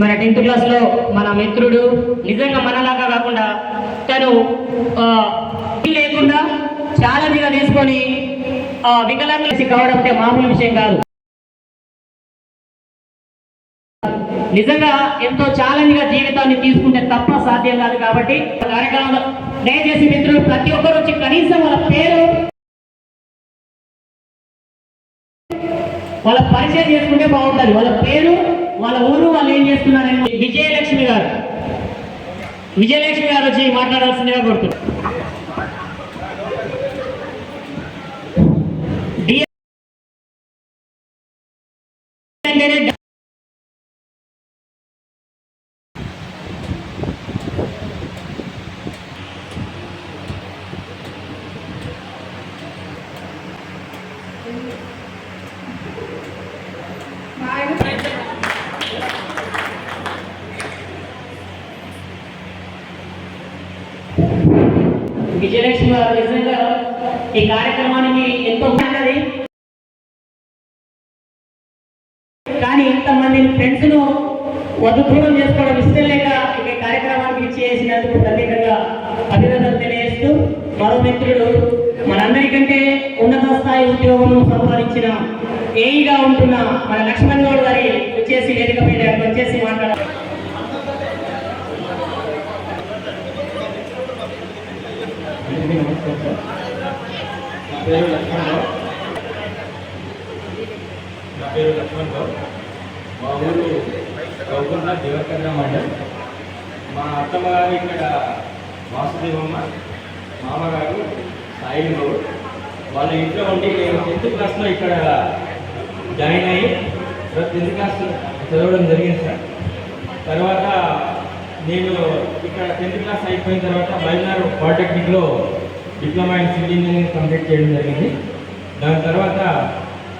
మన టెన్త్ క్లాస్లో మన మిత్రుడు నిజంగా మనలాగా కాకుండా తను లేకుండా లేకుండా ఛాలెంజ్గా తీసుకొని ఆ, వికలాంగులసి కావడం అంటే మామూలు విషయం కాదు. నిజంగా ఎంతో ఛాలెంజ్గా జీవితాన్ని తీసుకుంటే తప్ప సాధ్యం కాదు కాబట్టి కార్యక్రమంలో దయచేసి మిత్రులు ప్రతి ఒక్కరు వచ్చి కనీసం వాళ్ళ పేరు వాళ్ళ పరిచయం చేసుకుంటే బాగుంటుంది. వాళ్ళ పేరు వాళ్ళ ఊరు వాళ్ళు ఏం చేస్తున్నారని విజయలక్ష్మి గారు విజయలక్ష్మి గారు వచ్చి మాట్లాడాల్సిందిగా కోరుతున్నారు Thank you. విజయలక్ష్మి గారు నిజంగా ఈ కార్యక్రమానికి ఎంతో ఉన్నది. కానీ ఇంతమంది ఫ్రెండ్స్ను వద్దు దూరం చేసుకోవడం ఇష్టం లేక ఈ కార్యక్రమానికి చేసినందుకు ప్రత్యేకంగా అభినందనలు తెలియజేస్తూ మరో మిత్రుడు మనందరికంటే ఉన్నత స్థాయి ఉద్యోగం సంపాదించిన ఏఈగా ఉంటున్న మన లక్ష్మణ్ గౌడ్ గారి అందరికీ నమస్కారం సార్ నా పేరు లక్ష్మణ్ రావు. నా పేరు లక్ష్మణ్ రావు. మా ఊరు గౌకుంట దివకర్ణ మండల్. మా అత్తమ్మ గారు ఇక్కడ వాసుదేవమ్మ మామగారు సాయి గౌడ్. వాళ్ళ ఇంట్లో ఉండి నేను టెన్త్ క్లాస్లో ఇక్కడ జాయిన్ అయ్యి టెన్త్ క్లాస్ చదవడం జరిగింది సార్. తర్వాత నేను ఇక్కడ టెన్త్ క్లాస్ అయిపోయిన తర్వాత బయలునాడు పాలిటెక్నిక్లో diploma in civil engineering complete చేయడం జరిగింది. దాని తర్వాత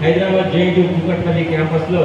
హైదరాబాద్ జేఎన్టీ కూకట్పల్లి క్యాంపస్లో